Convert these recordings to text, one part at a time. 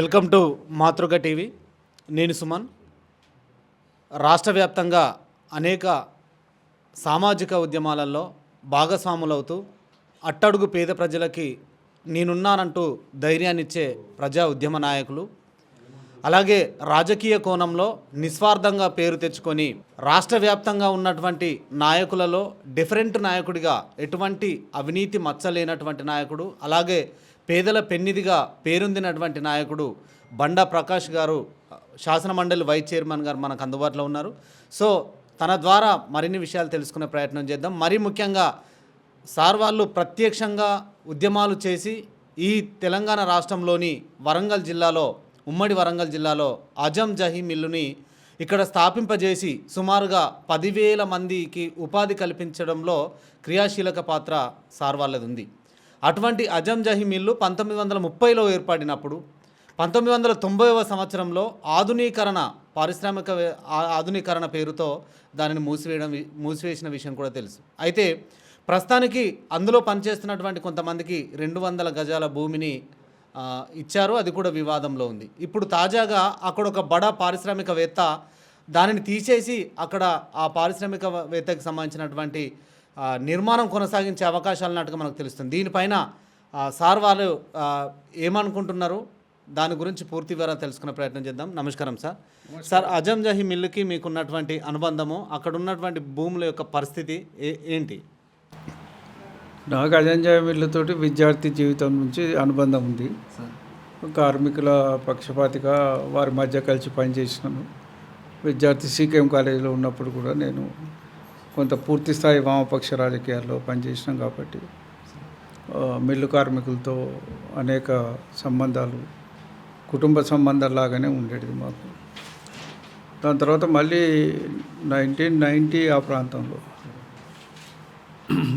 Welcome to మాతృక TV. నేను సుమన్. రాష్ట్ర వ్యాప్తంగా అనేక సామాజిక ఉద్యమాలలో భాగస్వాములవుతూ అట్టడుగు పేద ప్రజలకి నేనున్నానంటూ ధైర్యాన్నిచ్చే ప్రజా ఉద్యమ నాయకులు. అలాగే రాజకీయ కోణంలో నిస్వార్థంగా పేరు తెచ్చుకొని రాష్ట్ర వ్యాప్తంగా ఉన్నటువంటి నాయకులలో డిఫరెంట్ నాయకుడిగా ఎటువంటి అవినీతి మచ్చలేనటువంటి నాయకుడు అలాగే పేదల పెన్నిదిగా పేరొందినటువంటి నాయకుడు బండా ప్రకాష్ గారు శాసనమండలి వైస్ చైర్మన్ గారు మనకు అందుబాటులో ఉన్నారు. సో తన ద్వారా మరిన్ని విషయాలు తెలుసుకునే ప్రయత్నం చేద్దాం. మరీ ముఖ్యంగా సార్ వాళ్ళు ప్రత్యక్షంగా ఉద్యమాలు చేసి ఈ తెలంగాణ రాష్ట్రంలోని వరంగల్ జిల్లాలో ఉమ్మడి వరంగల్ జిల్లాలో అజం జహీ మిల్లుని ఇక్కడ స్థాపింపజేసి సుమారుగా పదివేల మందికి ఉపాధి కల్పించడంలో క్రియాశీలక పాత్ర సార్ వాళ్ళది ఉంది. అటువంటి అజం జహీ పంతొమ్మిది వందల ముప్పైలో ఏర్పడినప్పుడు పంతొమ్మిది వందల తొంభైవ సంవత్సరంలో ఆధునీకరణ పారిశ్రామిక వే- ఆధునీకరణ పేరుతో దానిని మూసివేయడం మూసివేసిన విషయం కూడా తెలుసు. అయితే ప్రస్తుతానికి అందులో పనిచేస్తున్నటువంటి కొంతమందికి రెండు వందల గజాల భూమిని ఇచ్చారు. అది కూడా వివాదంలో ఉంది. ఇప్పుడు తాజాగా అక్కడ ఒక బడా పారిశ్రామికవేత్త దానిని తీసేసి అక్కడ ఆ పారిశ్రామికవేత్తకి సంబంధించినటువంటి నిర్మాణం కొనసాగించే అవకాశాలు ఉన్నట్టుగా మనకు తెలుస్తుంది. దీనిపైన సార్ వాళ్ళు ఏమనుకుంటున్నారు? దాని గురించి పూర్తి వివరాలు తెలుసుకునే ప్రయత్నం చేద్దాం. నమస్కారం సార్. సార్ అజం జహీ మిల్లుకి మీకున్నటువంటి అనుబంధము అక్కడ ఉన్నటువంటి భూముల యొక్క పరిస్థితి ఏ ఏంటి? నాకు అజంజాయ మిల్లుతోటి విద్యార్థి జీవితం నుంచి అనుబంధం ఉంది. కార్మికుల పక్షపాతిగా వారి మధ్య కలిసి పనిచేసినాను. విద్యార్థి సీకేఎం కాలేజీలో ఉన్నప్పుడు కూడా నేను కొంత పూర్తిస్థాయి వామపక్ష రాజకీయాల్లో పనిచేసినాం కాబట్టి మిల్లు కార్మికులతో అనేక సంబంధాలు కుటుంబ సంబంధాలాగానే ఉండేది మాకు. దాని తర్వాత మళ్ళీ నైన్టీన్ నైంటీ ఆ ప్రాంతంలో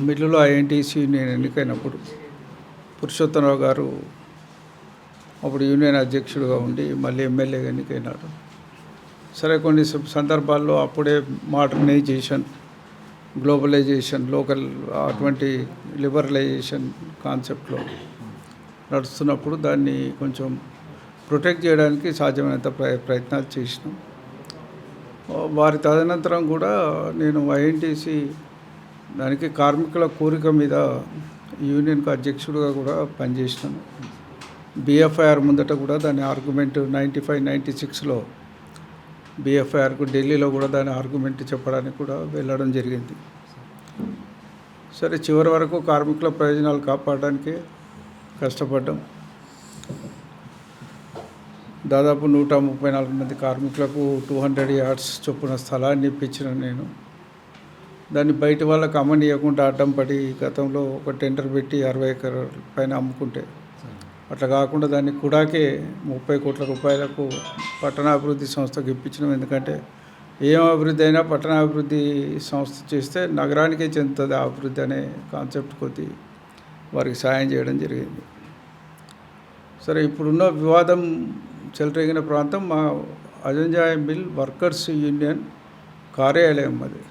మిల్లులో ఐఎన్టీసీ నేను ఎన్నికైనప్పుడు పురుషోత్తమరావు గారు అప్పుడు యూనియన్ అధ్యక్షుడిగా ఉండి మళ్ళీ ఎమ్మెల్యేగా ఎన్నికైనాడు సరే కొన్ని సందర్భాల్లో అప్పుడే మోడర్నైజేషన్ గ్లోబలైజేషన్ లోకల్ అటువంటి లిబరలైజేషన్ కాన్సెప్ట్లో నడుస్తున్నప్పుడు దాన్ని కొంచెం ప్రొటెక్ట్ చేయడానికి సాధ్యమైనంత ప్రయ ప్రయత్నాలు చేసినాం. వారి తదనంతరం కూడా నేను ఐఎన్టీసీ దానికి కార్మికుల కోరిక మీద యూనియన్కి అధ్యక్షుడిగా కూడా పనిచేసినాను. బిఎఫ్ఐఆర్ ముందట కూడా దాని ఆర్గ్యుమెంట్ నైంటీ ఫైవ్ నైంటీ సిక్స్లో బిఎఫ్ఐఆర్కు ఢిల్లీలో కూడా దాని ఆర్గ్యుమెంట్ చెప్పడానికి కూడా వెళ్ళడం జరిగింది. సరే చివరి వరకు కార్మికుల ప్రయోజనాలు కాపాడడానికి కష్టపడ్డాం. దాదాపు నూట ముప్పై నాలుగు మంది కార్మికులకు టూ హండ్రెడ్ యార్డ్స్ చొప్పున స్థలాన్ని ఇప్పించిన నేను. దాన్ని బయట వాళ్ళకి అమ్మనియకుండా అడ్డం పడి గతంలో ఒక టెండర్ పెట్టి అరవై ఎకరాల పైన అమ్ముకుంటే అట్లా కాకుండా దాన్ని కుడాకే ముప్పై కోట్ల రూపాయలకు పట్టణాభివృద్ధి సంస్థకు ఇప్పించినాం ఎందుకంటే ఏం అభివృద్ధి అయినా పట్టణాభివృద్ధి సంస్థ చేస్తే నగరానికే చెందుతుంది ఆ అభివృద్ధి అనే కాన్సెప్ట్ కొద్ది వారికి సాయం చేయడం జరిగింది. సరే ఇప్పుడున్న వివాదం చెలరేగిన ప్రాంతం మా అజంజాయ మిల్ వర్కర్స్ యూనియన్ కార్యాలయం అది.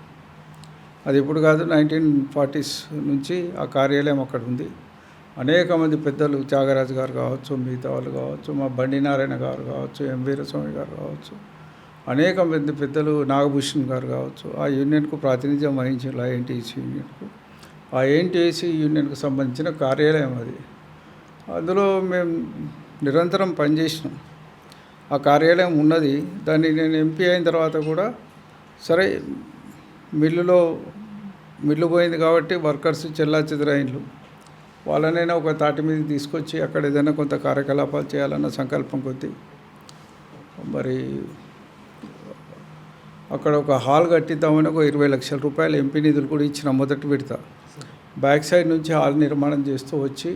అది ఇప్పుడు కాదు నైన్టీన్ ఫార్టీస్ నుంచి ఆ కార్యాలయం అక్కడ ఉంది. అనేక మంది పెద్దలు త్యాగరాజు గారు కావచ్చు మిగతా వాళ్ళు కావచ్చు మా బండి నారాయణ గారు కావచ్చు ఎం వీరస్వామి గారు కావచ్చు అనేక మంది పెద్దలు నాగభూషణ్ గారు కావచ్చు ఆ యూనియన్కు ప్రాతినిధ్యం వహించారు ఆ ఎన్టీసీ యూనియన్కు. ఆ ఎన్టీసీ యూనియన్కు సంబంధించిన కార్యాలయం అది. అందులో మేము నిరంతరం పనిచేసినాం. ఆ కార్యాలయం ఉన్నది. దాన్ని నేను ఎంపీ అయిన తర్వాత కూడా సరే మిల్లులో మిల్లు పోయింది కాబట్టి వర్కర్స్ చెల్లా చెదరైన్లు వాళ్ళనైనా ఒక తాటి మీద తీసుకొచ్చి అక్కడ ఏదైనా కొంత కార్యకలాపాలు చేయాలన్న సంకల్పం కొద్దీ మరి అక్కడ ఒక హాల్ కట్టిద్దామని ఒక ఇరవై లక్షల రూపాయలు ఎంపీ నిధులు కూడా ఇచ్చిన మొదటి విడత. బ్యాక్ సైడ్ నుంచి హాల్ నిర్మాణం చేస్తూ వచ్చి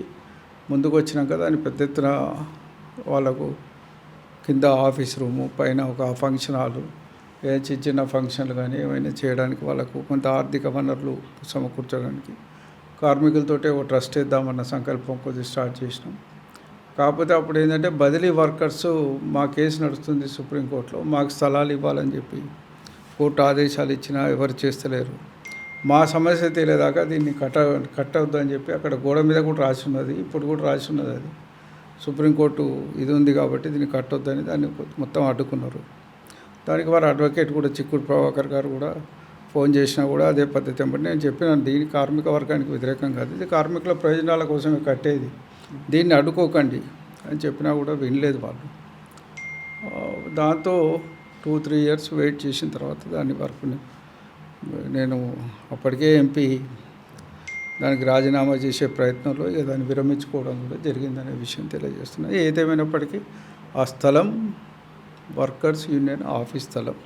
ముందుకు వచ్చినాక దాన్ని పెద్ద ఎత్తున వాళ్ళకు కింద ఆఫీస్ రూము పైన ఒక ఫంక్షన్ హాలు ఏ చిన్న చిన్న ఫంక్షన్లు కానీ ఏమైనా చేయడానికి వాళ్ళకు కొంత ఆర్థిక వనరులు సమకూర్చడానికి కార్మికులతోటే ఒక ట్రస్ట్ ఇద్దామన్న సంకల్పం కొద్ది స్టార్ట్ చేసినాం. కాకపోతే అప్పుడు ఏంటంటే బదిలీ వర్కర్స్ మా కేసు నడుస్తుంది సుప్రీంకోర్టులో మాకు స్థలాలు ఇవ్వాలని చెప్పి కోర్టు ఆదేశాలు ఇచ్చినా ఎవరు చేస్తలేరు. మా సమస్య తెలియదాకా దీన్ని కట్ట కట్టవద్దు అని చెప్పి అక్కడ గోడ మీద కూడా రాసి ఉన్నది ఇప్పుడు కూడా రాసి ఉన్నది అది. సుప్రీంకోర్టు ఇది ఉంది కాబట్టి దీన్ని కట్టొద్దని దాన్ని మొత్తం అడ్డుకున్నారు. దానికి వారు అడ్వకేట్ కూడా చిక్కుడు ప్రభాకర్ గారు కూడా ఫోన్ చేసినా కూడా అదే పద్ధతి. అంటే నేను చెప్పినాను దీని కార్మిక వర్గానికి వ్యతిరేకం కాదు. ఇది కార్మికుల ప్రయోజనాల కోసమే కట్టేది. దీన్ని అడ్డుకోకండి అని చెప్పినా కూడా వినలేదు వాళ్ళు. దాంతో టూ త్రీ ఇయర్స్ వెయిట్ చేసిన తర్వాత దాని వర్క్ని నేను అప్పటికే ఎంపీ దానికి రాజీనామా చేసే ప్రయత్నంలో ఇక దాన్ని విరమించుకోవడం కూడా జరిగిందనే విషయం తెలియజేస్తున్నా. ఏదేమైనప్పటికీ ఆ స్థలం వర్కర్స్ యూనియన్ ఆఫీస్ స్థలం.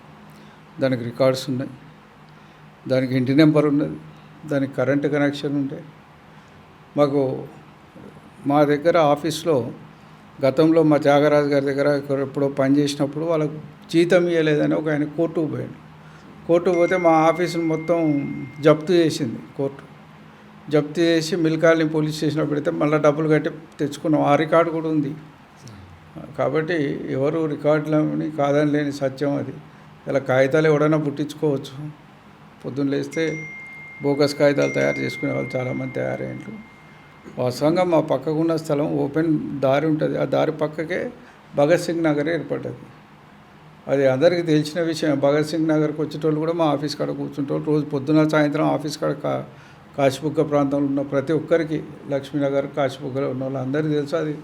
దానికి రికార్డ్స్ ఉన్నాయి. దానికి ఇంటి నెంబర్ ఉన్నది దానికి కరెంటు కనెక్షన్ ఉండే మాకు మా దగ్గర ఆఫీస్లో గతంలో మా త్యాగరాజు గారి దగ్గర ఎప్పుడో పని చేసినప్పుడు వాళ్ళకు జీతం ఇవ్వలేదని ఒక ఆయన కోర్టుకు పోయాడు. కోర్టుకు పోతే మా ఆఫీసును మొత్తం జప్తు చేసింది కోర్టు. జప్తు చేసి మిల్కాలని పోలీస్ స్టేషన్లో పెడితే మళ్ళీ డబ్బులు కట్టి తెచ్చుకున్నాం. ఆ రికార్డు కూడా ఉంది. కాబట్టి ఎవరు రికార్డులని కాదని లేని సత్యం అది. ఇలా కాగితాలు ఎవడైనా పుట్టించుకోవచ్చు. పొద్దున్న లేస్తే బోగస్ కాగితాలు తయారు చేసుకునే వాళ్ళు చాలామంది తయారయ్యారు వాస్తవంగా మా పక్కకున్న స్థలం ఓపెన్ దారి ఉంటుంది. ఆ దారి పక్కకే భగత్ సింగ్ నగర్ ఏర్పడ్డది. అది అందరికీ తెలిసిన విషయం. భగత్ సింగ్ నగర్కి వచ్చేటోళ్ళు కూడా మా ఆఫీస్ కాడ కూర్చుంటోళ్ళు రోజు పొద్దున సాయంత్రం ఆఫీస్ కాడ కా కాశీబుగ్గ ప్రాంతంలో ఉన్న ప్రతి ఒక్కరికి లక్ష్మీనగర్ కాశీబుగ్గలో ఉన్న వాళ్ళు అందరికీ తెలుసు అది.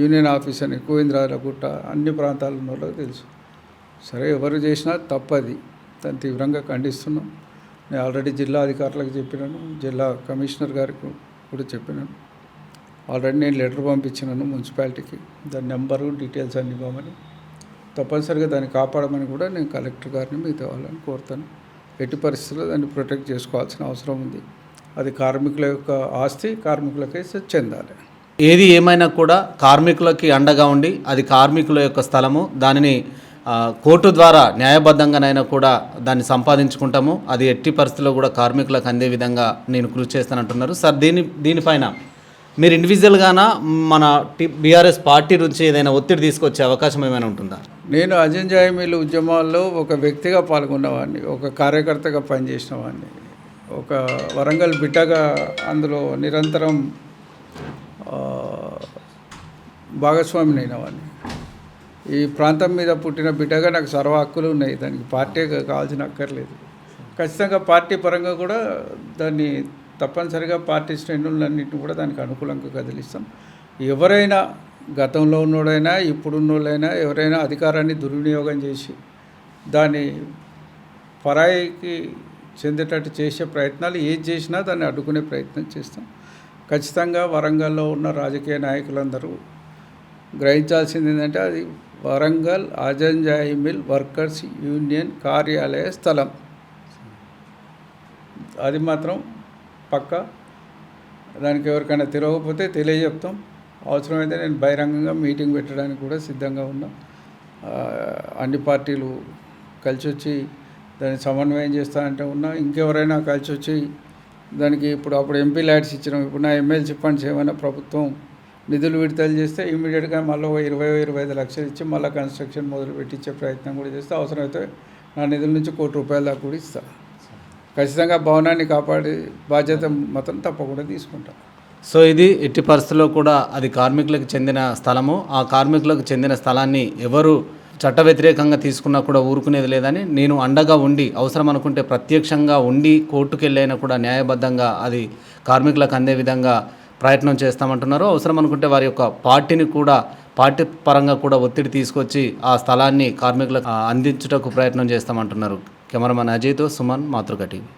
యూనియన్ ఆఫీస్ అని గోవిందరాజుల గుట్ట అన్ని ప్రాంతాలు ఉన్న వాళ్ళకి తెలుసు. సరే ఎవరు చేసినా తప్పది. దాన్ని తీవ్రంగా ఖండిస్తున్నాం. నేను ఆల్రెడీ జిల్లా అధికారులకు చెప్పినాను జిల్లా కమిషనర్ గారికి కూడా చెప్పినాను. ఆల్రెడీ నేను లెటర్ పంపించినాను మున్సిపాలిటీకి. దాని నెంబరు డీటెయిల్స్ అన్ని ఇవ్వమని. తప్పనిసరిగా దాన్ని కాపాడమని కూడా నేను కలెక్టర్ గారిని మిగతా వాళ్ళని కోరుతాను. ఎట్టి పరిస్థితుల్లో దాన్ని ప్రొటెక్ట్ చేసుకోవాల్సిన అవసరం ఉంది. అది కార్మికుల యొక్క ఆస్తి కార్మికులకే చెందాలి. ఏది ఏమైనా కూడా కార్మికులకి అండగా ఉండి అది కార్మికుల యొక్క స్థలము. దానిని కోర్టు ద్వారా న్యాయబద్ధంగానైనా కూడా దాన్ని సంపాదించుకుంటాము. అది ఎట్టి పరిస్థితుల్లో కూడా కార్మికులకు అందే విధంగా నేను కృషి చేస్తానంటున్నారు. సార్ దీని దీనిపైన మీరు ఇండివిజువల్గానా మన టి బీఆర్ఎస్ పార్టీ నుంచి ఏదైనా ఒత్తిడి తీసుకొచ్చే అవకాశం ఏమైనా ఉంటుందా? నేను అజంజాయి మిల్లు ఉద్యమాల్లో ఒక వ్యక్తిగా పాల్గొన్నవాడిని ఒక కార్యకర్తగా పనిచేసిన వాడిని ఒక వరంగల్ బిడ్డగా అందులో నిరంతరం భాగస్వామిని అయిన వాడిని ఈ ప్రాంతం మీద పుట్టిన బిడ్డగా నాకు సర్వ హక్కులు ఉన్నాయి. దానికి పార్టీ కావాల్సిన అక్కర్లేదు. ఖచ్చితంగా పార్టీ పరంగా కూడా దాన్ని తప్పనిసరిగా పార్టీ శ్రేణులన్నింటిని కూడా దానికి అనుకూలంగా కదిలిస్తాం. ఎవరైనా గతంలో ఉన్నోడైనా ఇప్పుడున్నోళ్ళైనా ఎవరైనా అధికారాన్ని దుర్వినియోగం చేసి దాన్ని పరాయికి చెందేటట్టు చేసే ప్రయత్నాలు ఏది చేసినా దాన్ని అడ్డుకునే ప్రయత్నం చేస్తాం. ఖచ్చితంగా వరంగల్లో ఉన్న రాజకీయ నాయకులందరూ గ్రహించాల్సింది ఏంటంటే అది Warangal Azam Jahi mill workers union కార్యాలయ స్థలం. అది మాత్రం పక్క. దానికి ఎవరికైనా తెలియకపోతే తెలియజెప్తాం. అవసరమైతే నేను బహిరంగంగా మీటింగ్ పెట్టడానికి కూడా సిద్ధంగా ఉన్నా. అన్ని పార్టీలు కలిసి వచ్చి దాన్ని సమన్వయం చేస్తా అంటే ఉన్నా. ఇంకెవరైనా కలిసి వచ్చి దానికి ఇప్పుడు అప్పుడు ఎంపీ ల్యాడ్స్ ఇచ్చినాం. ఇప్పుడు నా ఎమ్మెల్సీ ఫండ్స్ ఏమైనా ప్రభుత్వం నిధులు విడుదల చేస్తే ఇమీడియట్గా మళ్ళీ ఒక ఇరవై ఇరవై ఐదు లక్షలు ఇచ్చి మళ్ళీ కన్స్ట్రక్షన్ మొదలు పెట్టించే ప్రయత్నం కూడా చేస్తే అవసరమైతే నా నిధుల నుంచి కోటి రూపాయల దాకా కూడా ఇస్తా. ఖచ్చితంగా భవనాన్ని కాపాడే బాధ్యత మాత్రం తప్పకుండా తీసుకుంటాం. సో ఇది ఎట్టి పరిస్థితుల్లో కూడా అది కార్మికులకు చెందిన స్థలము. ఆ కార్మికులకు చెందిన స్థలాన్ని ఎవరు చట్ట వ్యతిరేకంగా తీసుకున్నా కూడా ఊరుకునేది లేదని నేను అండగా ఉండి అవసరం అనుకుంటే ప్రత్యక్షంగా ఉండి కోర్టుకెళ్ళైనా కూడా న్యాయబద్ధంగా అది కార్మికులకు అందే విధంగా ప్రయత్నం చేస్తామంటున్నారు. అవసరం అనుకుంటే వారి యొక్క పార్టీని కూడా పార్టీ పరంగా కూడా ఒత్తిడి తీసుకొచ్చి ఆ స్థలాన్ని కార్మికులకు అందించుటకు ప్రయత్నం చేస్తామంటున్నారు. కెమెరామెన్ అజయ్తో సుమన్ మాతృక టీవీ.